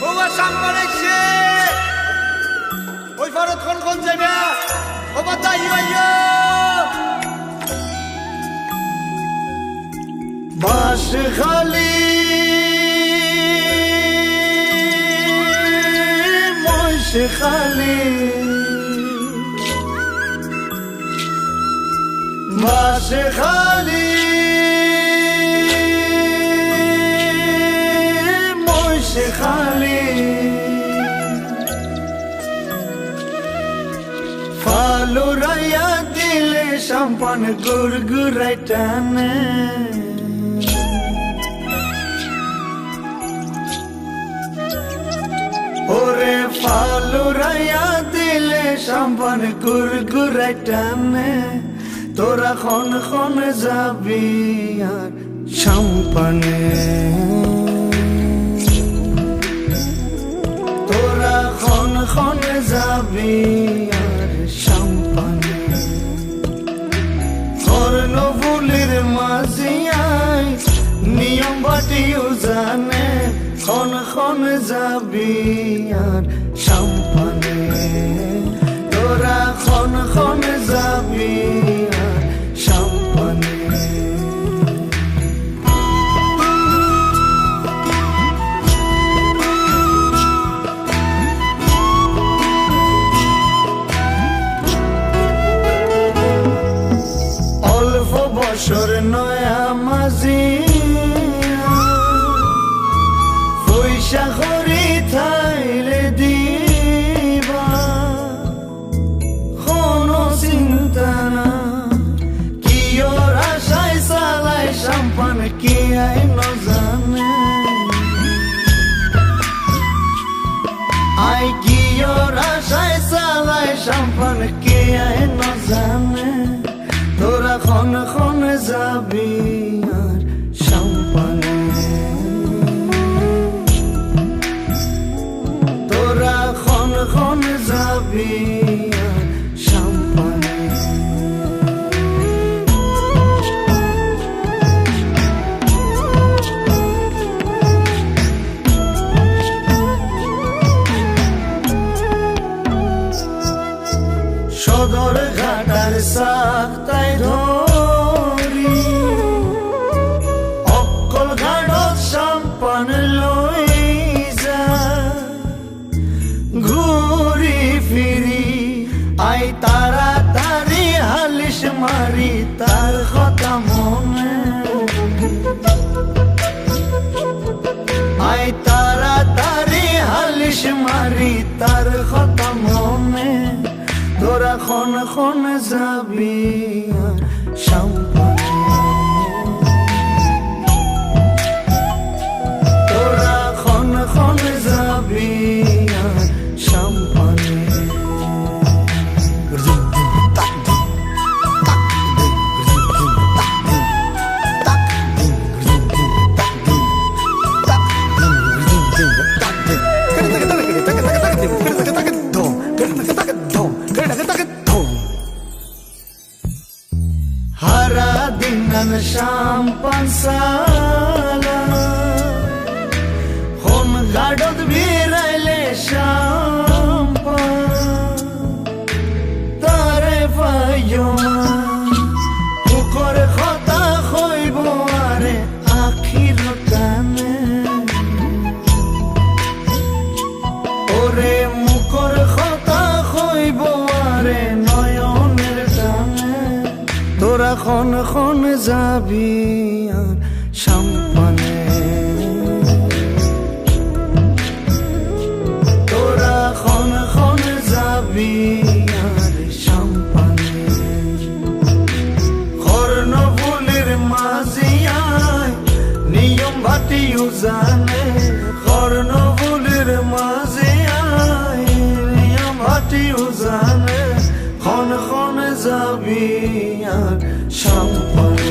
Huwa সামনে ওই ফরত কোন কোন যাবে ও বাতাই আইয়ো বাস খালি। মশ খালি। বাস খালি। ফালুরাইয়া দিলে সম্পান গুড়গুড়াই টানে ওরে ফালুরাইয়া দিলে সম্পান গুড়গুড়াই টানে তোরা খন খন যাবি আর সম্পানে। তোরা খন খন যাবি মাঝিয়াই নিয়ম বাটিও জানে খন খন যাবি আর সম্পানে। বছর নয়া মাঝি পয়সা থাইলে দিবা। কোনো চিন্তা না। কি ওর আশায় চালায় সাম্পান কি আই জানে আই কি ওর আশায় চালায় সাম্পান কে আই না জানে তোরা খন খন যাবি আর সম্পানে তোরা যাবি সদর ঘাটার সাক্তায় ধরি। অকল ঘাটত সাম্পান লই যা। ঘুরি ফিরি, আই তারা তারি হালিশ মারি তার কথা মনে। আই তারা তারি হালিশ মারি তার কথা তোরা খন খন যাবি শাম পানসালা হন গাডত বিরাইলে শাম তারে পাইও পুকর কথা হইব আরে আখির কানে ওরে মুখর তোরা খন খন যাবি আর সম্পানে তোরা খন খন যাবি আর সম্পানে জানে কর্ণফুলের মাঝিয়ায় জানে খন খন যাবি সম্পানে